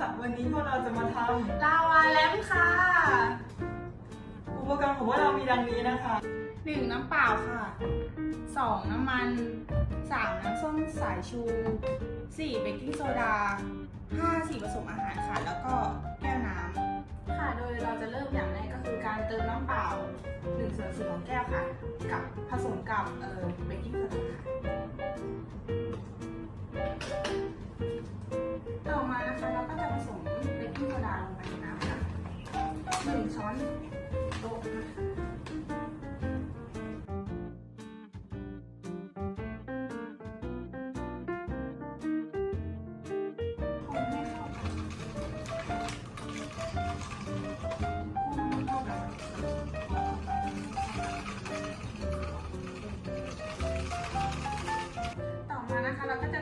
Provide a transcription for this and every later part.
สวัสดีค่ะ วันนี้พวกเราจะมาทลาวาแลมค่ะำอุปกรณ์ของพวกเรามีดังนี้นะคะหนึ่งน้ำเปล่าค่ะสองน้ำมันสามน้ำส้มสายชูสี่เบกกิ้งโซดาห้าสีผสมอาหารค่ะ แล้วก็แก้วน้ำค่ะ โดยเราจะเริ่มอย่างแรกก็คือการเติมน้ำเปล่าหนึ่งส่วนสี่ของแก้วค่ะ กับผสมกับเอ่อเบกกิ้งโซดา ต่อม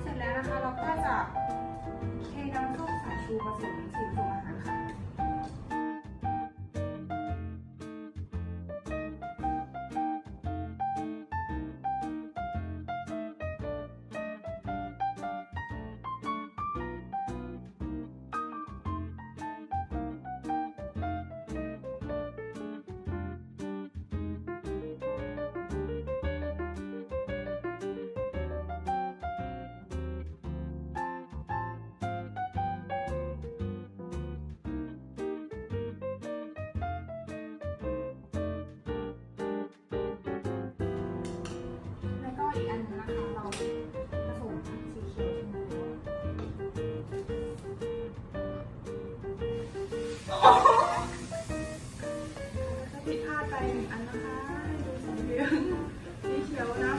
เสร็จแล้วนะคะเราก็จะเทน้ำส้มสายชูผสมสี สี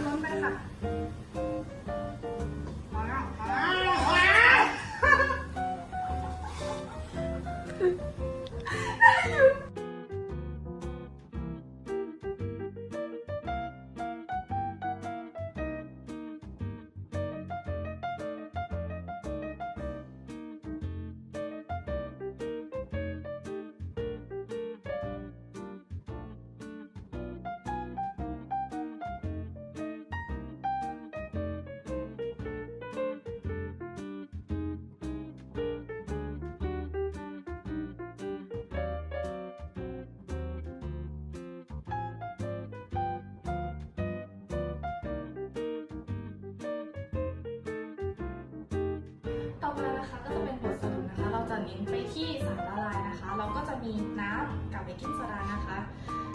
ไปที่สารละลายนะคะ เราก็จะมีน้ำกับเบกกิ้งโซดานะคะ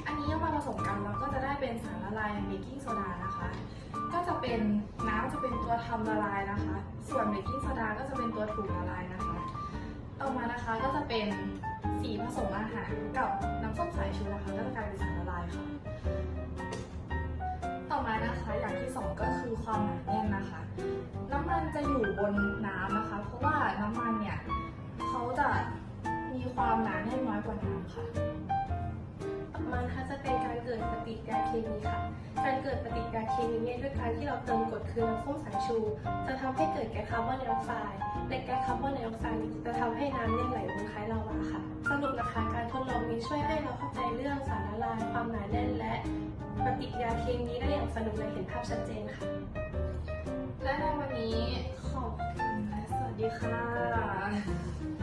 อันนี้เอามาผสมกันเราก็จะได้เป็นสารละลายเบกกิ้งโซดานะคะ ก็จะเป็นน้ำจะเป็นตัวทำละลายนะคะ ส่วนเบกกิ้งโซดาก็จะเป็นตัวถูกละลายนะคะ ต่อมานะคะก็จะเป็นสีผสมอาหารกับน้ำส้มสายชูนะคะก็จะกลายเป็นสารละลายค่ะ ต่อมานะคะอย่างที่สองก็คือความหนาแน่นนะคะ น้ำมันจะอยู่บนน้ำนะคะ เพราะว่าน้ำมันเนี่ย เขาจะมีความหนาแน่นน้อยกว่าน้ำค่ะต่อมานะคะจะเป็นการเกิดปฏิกิริยาเคมีค่ะ การเกิดปฏิกิริยาเคมีเนี่ยด้วยการที่เราเติมกรดคือน้ำส้มสายชู จะทำให้เกิดแก๊สคาร์บอนไดออกไซด์และแก๊สคาร์บอนไดออกไซด์จะทำให้น้ำเนี่ยไหลลงคล้ายลาวาค่ะ สรุปนะคะการทดลองนี้ช่วยให้เราเข้าใจเรื่องสารละลายความหนาแน่นและปฏิกิริยาเคมีได้อย่างสนุกและเห็นภาพชัดเจนค่ะ และในวันนี้ขอบคุณและสวัสดีค่ะ